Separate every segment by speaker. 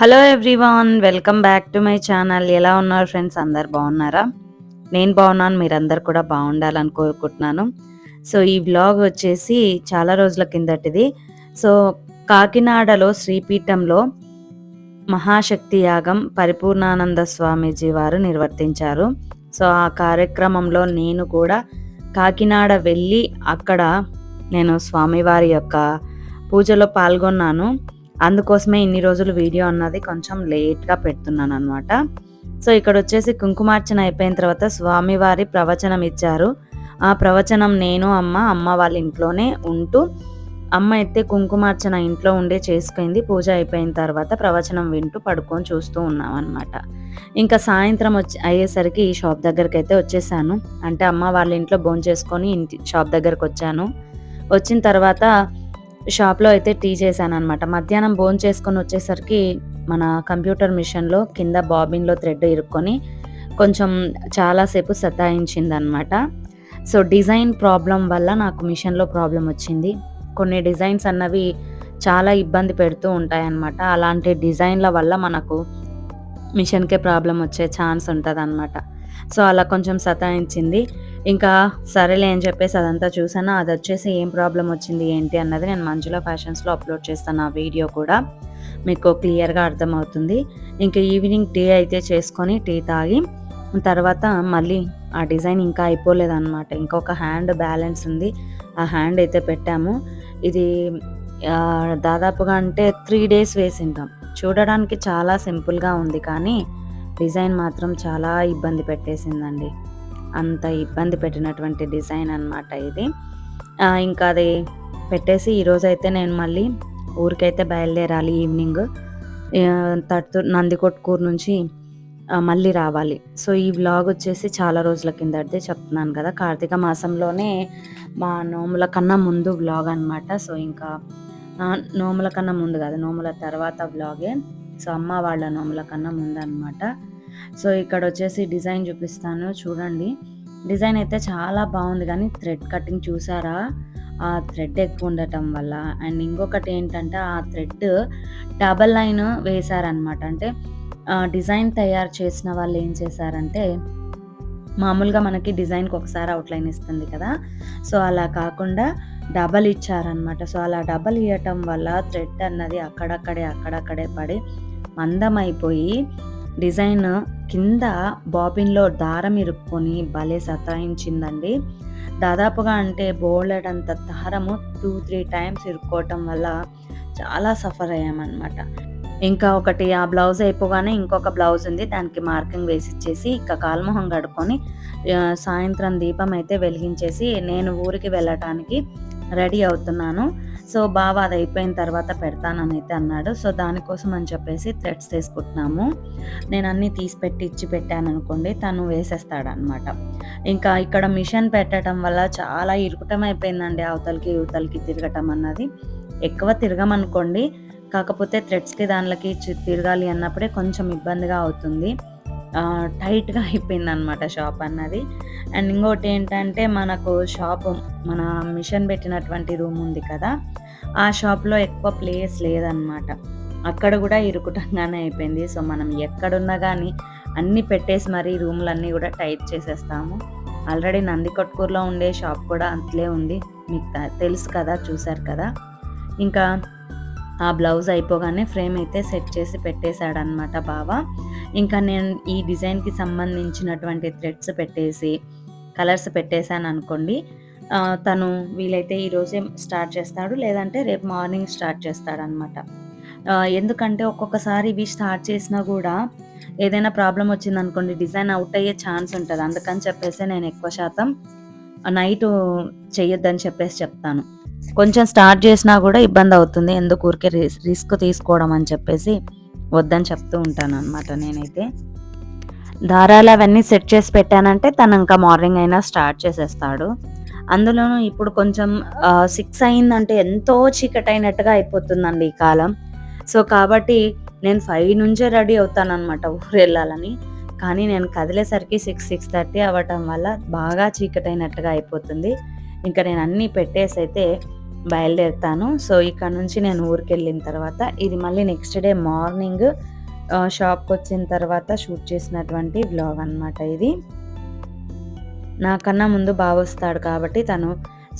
Speaker 1: Hello everyone welcome back to my channel. ఎలా ఉన్నారు friends? అందరు బాగున్నారా? నేను బాగున్నాను మీరందరు కూడా బాగుండాలని కోరుకుంటున్నాను. సో ఈ బ్లాగ్ వచ్చేసి చాలా రోజుల కిందటిది. సో కాకినాడలో శ్రీపీఠంలో మహాశక్తి యాగం పరిపూర్ణానంద స్వామీజీ వారు నిర్వర్తించారు. సో ఆ కార్యక్రమంలో నేను కూడా కాకినాడ వెళ్ళి అక్కడ నేను స్వామివారి యొక్క పూజలో పాల్గొన్నాను. అందుకోసమే ఇన్ని రోజులు వీడియో అన్నది కొంచెం లేట్గా పెడుతున్నాను అనమాట సో ఇక్కడ వచ్చేసి కుంకుమార్చన అయిపోయిన తర్వాత స్వామివారి ప్రవచనం ఇచ్చారు. ఆ ప్రవచనం నేను అమ్మ అమ్మ వాళ్ళ ఇంట్లోనే ఉంటూ అమ్మ అయితే కుంకుమార్చన ఇంట్లో ఉండే చేసుకుంది పూజ అయిపోయిన తర్వాత ప్రవచనం వింటూ పడుకొని చూస్తూ ఉన్నాం అనమాట ఇంకా సాయంత్రం వచ్చి అయ్యేసరికి ఈ షాప్ దగ్గరికి అయితే వచ్చేసాను. అంటే అమ్మ వాళ్ళ ఇంట్లో భోజనం చేసుకొని ఇంటి షాప్ దగ్గరకు వచ్చాను వచ్చిన తర్వాత షాప్లో అయితే టీ చేశాను అనమాట మధ్యాహ్నం భోజనం చేసుకొని వచ్చేసరికి మన కంప్యూటర్ మిషన్లో కింద బాబిన్లో థ్రెడ్ ఇరుక్కొని కొంచెం చాలాసేపు సతాయించింది అనమాట సో డిజైన్ ప్రాబ్లం వల్ల నాకు మిషన్లో ప్రాబ్లం వచ్చింది. కొన్ని డిజైన్స్ అన్నవి చాలా ఇబ్బంది పెడుతూ ఉంటాయన్నమాట. అలాంటి డిజైన్ల వల్ల మనకు మిషన్కే ప్రాబ్లం వచ్చే ఛాన్స్ ఉంటుంది అనమాట సో అలా కొంచెం సతాయించింది. ఇంకా సరేలే అని చెప్పేసి అదంతా చూసాను అది వచ్చేసి ఏం ప్రాబ్లం వచ్చింది ఏంటి అన్నది నేను మంజుల ఫ్యాషన్స్లో అప్లోడ్ చేస్తాను ఆ వీడియో కూడా. మీకు క్లియర్గా అర్థమవుతుంది. ఇంకా ఈవినింగ్ టీ అయితే చేసుకొని టీ తాగి తర్వాత మళ్ళీ ఆ డిజైన్ ఇంకా అయిపోలేదన్నమాట. ఇంకొక హ్యాండ్ బ్యాలెన్స్ ఉంది. ఆ హ్యాండ్ అయితే పెట్టాము. ఇది దాదాపుగా అంటే త్రీ డేస్ వేసింటాం. చూడడానికి చాలా సింపుల్గా ఉంది కానీ డిజైన్ మాత్రం చాలా ఇబ్బంది పెట్టేసిందండి. అంత ఇబ్బంది పెట్టినటువంటి డిజైన్ అనమాట ఇది. ఇంకా అది పెట్టేసి ఈరోజైతే నేను మళ్ళీ ఊరికైతే బయలుదేరాలి ఈవినింగ్. తట్టు నందికొట్కూరు నుంచి మళ్ళీ రావాలి. సో ఈ వ్లాగ్ వచ్చేసి చాలా రోజుల కిందటిదే చెప్తున్నాను కదా. కార్తీక మాసంలోనే మా నోముల కన్నా ముందు వ్లాగ్ అనమాట సో ఇంకా నోముల కన్నా ముందు కాదు నోముల తర్వాత వ్లాగే. సో అమ్మ వాళ్ళ నోముల కన్నా ముందు అనమాట సో ఇక్కడ వచ్చేసి డిజైన్ చూపిస్తాను చూడండి. డిజైన్ అయితే చాలా బాగుంది కానీ థ్రెడ్ కటింగ్ చూసారా? ఆ థ్రెడ్ ఎక్కువ ఉండటం వల్ల. అండ్ ఇంకొకటి ఏంటంటే ఆ థ్రెడ్ డబల్ లైన్ వేశారనమాట అంటే డిజైన్ తయారు చేసిన వాళ్ళు ఏం చేశారంటే మామూలుగా మనకి డిజైన్కి ఒకసారి అవుట్లైన్ ఇస్తుంది కదా? సో అలా కాకుండా డబల్ ఇచ్చారనమాట సో అలా డబల్ ఇవ్వటం వల్ల థ్రెడ్ అన్నది అక్కడక్కడే అక్కడక్కడే పడి మందమైపోయి డిజైన్ కింద బాబిన్లో దారం ఇరుక్కొని భలే సతాయించిందండి. దాదాపుగా అంటే బోల్డెడంత దారము టూ త్రీ టైమ్స్ ఇరుక్కోవటం వల్ల చాలా సఫర్ అయ్యామన్నమాట. ఇంకా ఒకటి ఆ బ్లౌజ్ అయిపోగానే ఇంకొక బ్లౌజ్ ఉంది దానికి మార్కింగ్ వేసి ఇచ్చేసి ఇంకా కాల్మొహం కడుక్కొని సాయంత్రం దీపం అయితే వెలిగించేసి నేను ఊరికి వెళ్ళటానికి రెడీ అవుతున్నాను. సో బావ అది అయిపోయిన తర్వాత పెడతానని అయితే అన్నాడు. సో దానికోసం అని చెప్పేసి థ్రెడ్స్ తీసుకుంటున్నాము. నేను అన్నీ తీసి పెట్టి ఇచ్చి పెట్టాను అనుకోండి తను వేసేస్తాడనమాట. ఇంకా ఇక్కడ మిషన్ పెట్టడం వల్ల చాలా ఇరుకుటం అయిపోయిందండి అవతలకి యువతలకి తిరగటం అన్నది. ఎక్కువ తిరగమనుకోండి కాకపోతే థ్రెడ్స్కి దానిలోకి తిరగాలి అన్నప్పుడే కొంచెం ఇబ్బందిగా అవుతుంది. టైట్గా అయిపోయింది అనమాట షాప్ అన్నది. అండ్ ఇంకోటి ఏంటంటే మనకు షాప్ మన మిషన్ పెట్టినటువంటి రూమ్ ఉంది కదా ఆ షాప్లో ఎక్కువ ప్లేస్ లేదనమాట అక్కడ కూడా ఇరుకుటంగానే అయిపోయింది. సో మనం ఎక్కడున్నా కానీ అన్నీ పెట్టేసి మరీ రూమ్లన్నీ కూడా టైట్ చేసేస్తాము. ఆల్రెడీ నందికొట్కూరులో ఉండే షాప్ కూడా అంతలే ఉంది. మీకు తెలుసు కదా చూశారు కదా. ఇంకా ఆ బ్లౌజ్ అయిపోగానే ఫ్రేమ్ అయితే సెట్ చేసి పెట్టేశాడనమాట బావ. ఇంకా నేను ఈ డిజైన్కి సంబంధించినటువంటి థ్రెడ్స్ పెట్టేసి కలర్స్ పెట్టేశాను అనుకోండి తను వీలైతే ఈరోజే స్టార్ట్ చేస్తాడు లేదంటే రేపు మార్నింగ్ స్టార్ట్ చేస్తాడనమాట ఎందుకంటే ఒక్కొక్కసారి ఇవి స్టార్ట్ చేసినా కూడా ఏదైనా ప్రాబ్లం వచ్చిందనుకోండి డిజైన్ అవుట్ అయ్యే ఛాన్స్ ఉంటుంది. అందుకని చెప్పేసి నేను ఎక్కువ శాతం నైట్ చెయ్యొద్దని చెప్పేసి చెప్తాను. కొంచెం స్టార్ట్ చేసినా కూడా ఇబ్బంది అవుతుంది. ఎందుకు ఊరికే రిస్క్ తీసుకోవడం అని చెప్పేసి వద్దని చెప్తూ ఉంటాను అనమాట నేనైతే. దారాలు అవన్నీ సెట్ చేసి పెట్టానంటే తను ఇంకా మార్నింగ్ అయినా స్టార్ట్ చేసేస్తాడు. అందులోనూ ఇప్పుడు కొంచెం సిక్స్ అయిందంటే ఎంతో చీకటైనట్టుగా అయిపోతుందండి ఈ కాలం. సో కాబట్టి నేను ఫైవ్ నుంచే రెడీ అవుతాను ఊరు వెళ్ళాలని. కానీ నేను కదిలేసరికి సిక్స్ సిక్స్ థర్టీ అవ్వటం వల్ల బాగా చీకటైనట్టుగా అయిపోతుంది. ఇంకా నేను అన్నీ పెట్టేసి అయితే బయలుదేరుతాను. సో ఇక్కడ నుంచి నేను ఊరికి వెళ్ళిన తర్వాత ఇది మళ్ళీ నెక్స్ట్ డే మార్నింగ్ షాప్కి వచ్చిన తర్వాత షూట్ చేసినటువంటి బ్లాగ్ అనమాట ఇది. నాకన్నా ముందు బాగా వస్తాడు కాబట్టి తను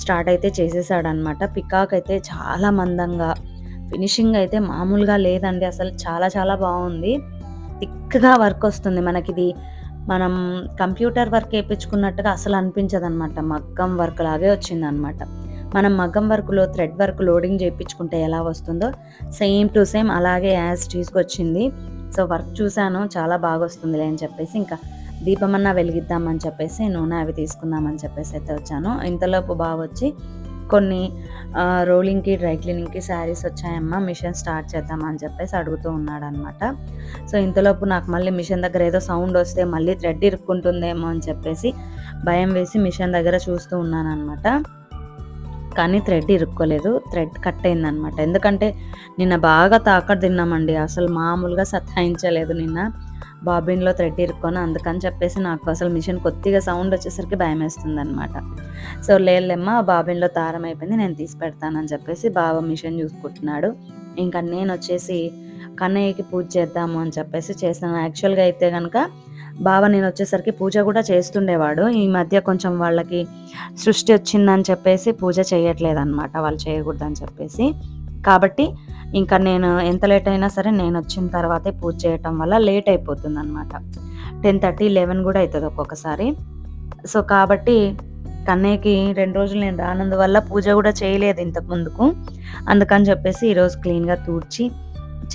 Speaker 1: స్టార్ట్ అయితే చేసేసాడనమాట పికాక్ అయితే చాలా మందంగా ఫినిషింగ్ అయితే మామూలుగా లేదండి. అసలు చాలా చాలా బాగుంది. థిక్గా వర్క్ వస్తుంది మనకిది. మనం కంప్యూటర్ వర్క్ వేయించుకున్నట్టుగా అసలు అనిపించదు అనమాట మగ్గం వర్క్ లాగే వచ్చింది అనమాట మనం మగ్గం వర్క్లో థ్రెడ్ వర్క్ లోడింగ్ చేయించుకుంటే ఎలా వస్తుందో సేమ్ టు సేమ్ అలాగే యాజ్ తీసుకొచ్చింది సో వర్క్ చూశాను చాలా బాగా వస్తుందిలే అని చెప్పేసి ఇంకా దీపమన్నా వెలిగిద్దామని చెప్పేసి నూనె అవి తీసుకుందామని చెప్పేసి అయితే వచ్చాను. ఇంతలోపు బాగా వచ్చి కొన్ని రోలింగ్కి డ్రై క్లీనింగ్కి శారీస్ వచ్చాయమ్మా మిషన్ స్టార్ట్ చేద్దామని చెప్పేసి అడుగుతూ ఉన్నాడు అనమాట సో ఇంతలోపు నాకు మళ్ళీ మిషన్ దగ్గర ఏదో సౌండ్ వస్తే మళ్ళీ థ్రెడ్ ఇరుక్కుంటుందేమో అని చెప్పేసి భయం వేసి మిషన్ దగ్గర చూస్తూ ఉన్నాను అనమాట కానీ థ్రెడ్ ఇరుక్కోలేదు థ్రెడ్ కట్ అయిందనమాట ఎందుకంటే నిన్న బాగా తాకట్టు తిన్నామండి అసలు మామూలుగా సతాయించలేదు నిన్న. బాబిన్లో థ్రెడ్ ఇరుక్కొని అందుకని చెప్పేసి నాకు అసలు మిషన్ కొద్దిగా సౌండ్ వచ్చేసరికి భయం వేస్తుంది అనమాట సో లేళ్ళెమ్మ బాబిన్లో తారం అయిపోయింది నేను తీసి పెడతానని చెప్పేసి బాబా మిషన్ చూసుకుంటున్నాడు. ఇంకా నేను వచ్చేసి కన్నయ్యకి పూజ చేద్దాము అని చెప్పేసి చేస్తాను. యాక్చువల్గా అయితే కనుక బావ నేను వచ్చేసరికి పూజ కూడా చేస్తుండేవాడు. ఈ మధ్య కొంచెం వాళ్ళకి సృష్టి వచ్చిందని చెప్పేసి పూజ చేయట్లేదు అనమాట వాళ్ళు చేయకూడదని చెప్పేసి. కాబట్టి ఇంకా నేను ఎంత లేట్ అయినా సరే నేను వచ్చిన తర్వాతే పూజ చేయటం వల్ల లేట్ అయిపోతుంది అనమాట టెన్ థర్టీ లెవెన్ కూడా అవుతుంది ఒక్కొక్కసారి. సో కాబట్టి కన్నయ్యకి రెండు రోజులు నేను రానందువల్ల పూజ కూడా చేయలేదు ఇంతకు ముందుకు. అందుకని చెప్పేసి ఈరోజు క్లీన్గా తూడ్చి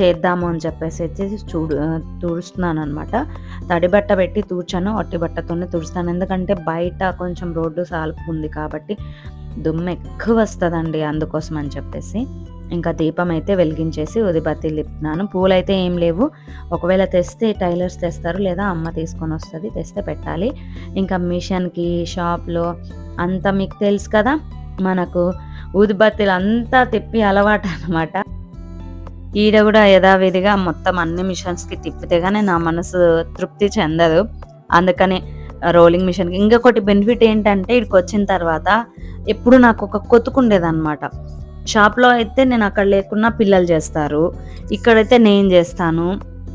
Speaker 1: చేద్దాము అని చెప్పేసి వచ్చేసి చూడు తుడుస్తున్నాను అనమాట తడి బట్ట పెట్టి తూడ్చాను ఒట్టి బట్టతోనే తుడుస్తాను. ఎందుకంటే బయట కొంచెం రోడ్డు సాల్పు ఉంది కాబట్టి దుమ్ము ఎక్కువ వస్తుందండి అందుకోసం అని చెప్పేసి. ఇంకా దీపం అయితే వెలిగించేసి ఉదిబత్తి లిప్తున్నాను పూలైతే ఏం లేవు. ఒకవేళ తెస్తే టైలర్స్ తెస్తారు లేదా అమ్మ తీసుకొని వస్తుంది తెస్తే పెట్టాలి. ఇంకా మిషన్కి షాప్లో అంతా మీకు తెలుసు కదా మనకు ఊదిబత్తీలు అంతా తిప్పి అలవాటు అనమాట ఈడ కూడా యథావిధిగా మొత్తం అన్ని మిషన్స్కి తిప్పితే కానీ నా మనసు తృప్తి చెందదు. అందుకని రోలింగ్ మిషన్కి. ఇంకొకటి బెనిఫిట్ ఏంటంటే ఇక్కడికి వచ్చిన తర్వాత ఎప్పుడు నాకు ఒక కొతుకుండేదన్నమాట షాప్లో అయితే నేను అక్కడ లేకున్నా పిల్లలు చేస్తారు. ఇక్కడైతే నేను చేస్తాను.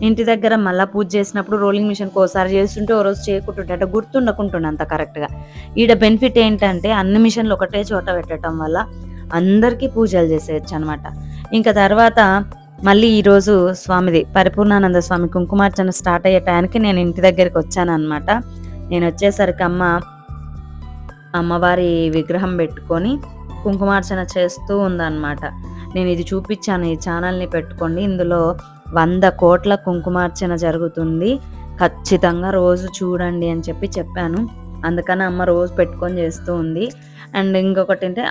Speaker 1: ఇంటి దగ్గర మళ్ళీ పూజ చేసినప్పుడు రోలింగ్ మిషన్కి ఒకసారి చేస్తుంటే ఓ రోజు చేయకుంటుంటే అంటే గుర్తుండకుంటుండే అంత కరెక్ట్గా. ఈడ బెనిఫిట్ ఏంటంటే అన్ని మిషన్లు ఒకటే చోట పెట్టడం వల్ల అందరికీ పూజలు చేసేయచ్చు అనమాట ఇంకా తర్వాత మళ్ళీ ఈరోజు స్వామిది పరిపూర్ణానంద స్వామి కుంకుమార్చన స్టార్ట్ అయ్యే టైంకి నేను ఇంటి దగ్గరికి వచ్చాను అనమాట నేను వచ్చేసరికి అమ్మ అమ్మవారి విగ్రహం పెట్టుకొని కుంకుమార్చన చేస్తూ ఉందన్నమాట. నేను ఇది చూపించాను ఈ ఛానల్ని పెట్టుకోండి. ఇందులో వంద కోట్ల కుంకుమార్చన జరుగుతుంది. ఖచ్చితంగా రోజు చూడండి అని చెప్పి చెప్పాను. అందుకని అమ్మ రోజు పెట్టుకొని చేస్తూ ఉంది. అండ్ ఇంకొకటి అంటే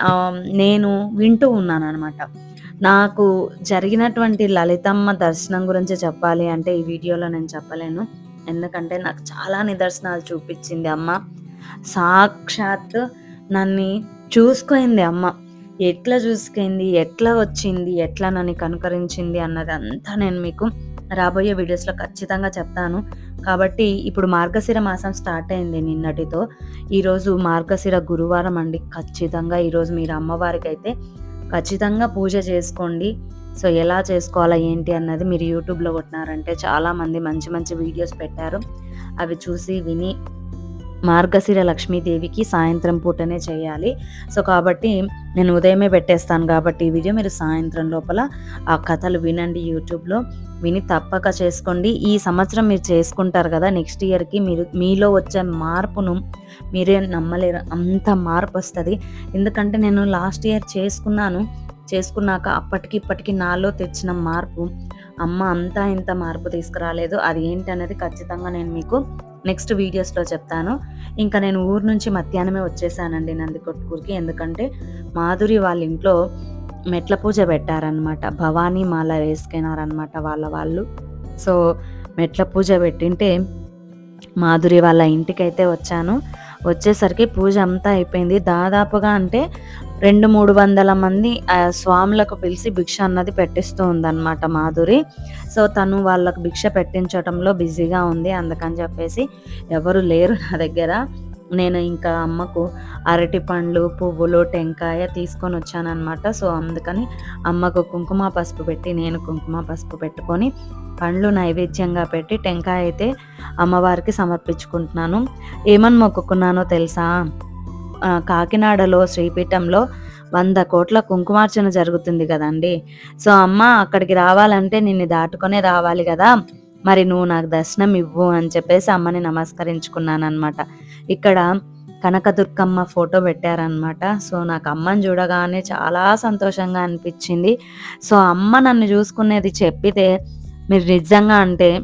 Speaker 1: నేను వింటూ ఉన్నాను అనమాట నాకు జరిగినటువంటి లలితమ్మ దర్శనం గురించి చెప్పాలి అంటే ఈ వీడియోలో నేను చెప్పలేను. ఎందుకంటే నాకు చాలా నిదర్శనాలు చూపించింది అమ్మ. సాక్షాత్ నన్ను చూసుకుంది అమ్మ. ఎట్లా చూసుకుంది ఎట్లా వచ్చింది ఎట్లా నన్ను కనుకరించింది అన్నది అంతా నేను మీకు రాబోయే వీడియోస్లో ఖచ్చితంగా చెప్తాను. కాబట్టి ఇప్పుడు మార్గశిర మాసం స్టార్ట్ అయింది నిన్నటితో. ఈరోజు మార్గశిర గురువారం అండి. ఖచ్చితంగా ఈరోజు మీరు అమ్మవారికి అయితే ఖచ్చితంగా పూజ చేసుకోండి. సో ఎలా చేసుకోవాలా ఏంటి అన్నది మీరు యూట్యూబ్లో కొట్టినారంటే చాలామంది మంచి మంచి వీడియోస్ పెట్టారు. అవి చూసి విని మార్గశిర లక్ష్మీదేవికి సాయంత్రం పూటనే చేయాలి. సో కాబట్టి నేను ఉదయమే పెట్టేస్తాను కాబట్టి ఈ వీడియో మీరు సాయంత్రం లోపల ఆ కథలు వినండి యూట్యూబ్లో. విని తప్పక చేసుకోండి. ఈ సంవత్సరం మీరు చేసుకుంటారు కదా నెక్స్ట్ ఇయర్కి మీరు మీలో వచ్చే మార్పును మీరే నమ్మలేరు. అంత మార్పు వస్తుంది. ఎందుకంటే నేను లాస్ట్ ఇయర్ చేసుకున్నాను. చేసుకున్నాక అప్పటికి ఇప్పటికి నాలో తెచ్చిన మార్పు. అమ్మ అంతా ఇంత మార్పు తీసుకురాలేదు. అది ఏంటి అనేది ఖచ్చితంగా నేను మీకు నెక్స్ట్ వీడియోస్లో చెప్తాను. ఇంకా నేను ఊరు నుంచి మధ్యాహ్నమే వచ్చేసానండి నందికొట్కూరికి. ఎందుకంటే మాధురి వాళ్ళ ఇంట్లో మెట్ల పూజ పెట్టారనమాట భవానీ మాల వేసుకున్నారనమాట వాళ్ళ వాళ్ళు. సో మెట్ల పూజ పెట్టింటే మాధురి వాళ్ళ ఇంటికైతే వచ్చాను. వచ్చేసరికి పూజ అంతా అయిపోయింది. దాదాపుగా అంటే రెండు మూడు వందల మంది స్వాములకు పిలిచి భిక్ష అన్నది పెట్టిస్తూ ఉందన్నమాట మాధురి. సో తను వాళ్ళకు భిక్ష పెట్టించడంలో బిజీగా ఉంది. అందుకని చెప్పేసి ఎవరు లేరు నా దగ్గర. నేను ఇంకా అమ్మకు అరటి పండ్లు పువ్వులు టెంకాయ తీసుకొని వచ్చానమాట సో అందుకని అమ్మకు కుంకుమ పసుపు పెట్టి నేను కుంకుమ పసుపు పెట్టుకొని పండ్లు నైవేద్యంగా పెట్టి టెంకాయ అయితే అమ్మవారికి సమర్పించుకుంటున్నాను. ఏమని మొక్కుకున్నానో తెలుసా? కాకినాడలో శ్రీపీఠంలో వంద కోట్ల కుంకుమార్చన జరుగుతుంది కదండి. సో అమ్మ అక్కడికి రావాలంటే నిన్ను దాటుకునే రావాలి కదా. మరి నువ్వు నాకు దర్శనం ఇవ్వు అని చెప్పేసి అమ్మని నమస్కరించుకున్నాను అనమాట ఇక్కడ కనకదుర్గమ్మ ఫోటో పెట్టారనమాట సో నాకు అమ్మని చూడగానే చాలా సంతోషంగా అనిపించింది. సో అమ్మ నన్ను చూసుకునేది చెప్పితే మీరు నిజంగా అంటే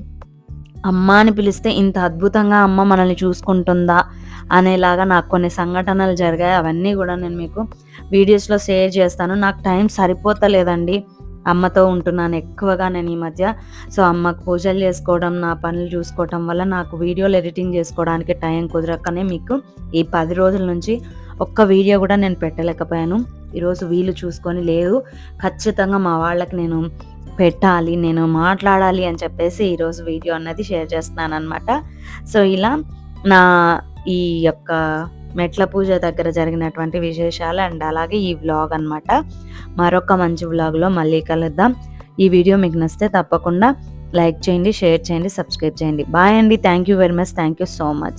Speaker 1: అమ్మ అని పిలిస్తే ఇంత అద్భుతంగా అమ్మ మనల్ని చూసుకుంటుందా? అనేలాగా నాకు కొన్ని సంఘటనలు జరిగాయి. అవన్నీ కూడా నేను మీకు వీడియోస్లో షేర్ చేస్తాను. నాకు టైం సరిపోతలేదండి. అమ్మతో ఉంటున్నాను ఎక్కువగా నేను ఈ మధ్య. సో అమ్మకు పూజలు చేసుకోవడం నా పనులు చూసుకోవడం వల్ల నాకు వీడియోలు ఎడిటింగ్ చేసుకోవడానికి టైం కుదరకనే మీకు ఈ పది రోజుల నుంచి ఒక్క వీడియో కూడా నేను పెట్టలేకపోయాను. ఈరోజు వీలు చూసుకొని లేదు. ఖచ్చితంగా మా వాళ్ళకి నేను పెట్టాలి నేను మాట్లాడాలి అని చెప్పేసి ఈరోజు వీడియో అన్నది షేర్ చేస్తున్నాను అనమాట సో ఇలా నా ఈ యొక్క మెట్ల పూజ దగ్గర జరిగినటువంటి విశేషాలు అండ్ అలాగే ఈ వ్లాగ్ అనమాట మరొక మంచి వ్లాగ్లో మళ్ళీ కలుద్దాం. ఈ వీడియో మీకు నచ్చితే తప్పకుండా లైక్ చేయండి షేర్ చేయండి సబ్స్క్రైబ్ చేయండి. బాయ్ అండి. Thank you very much thank you so much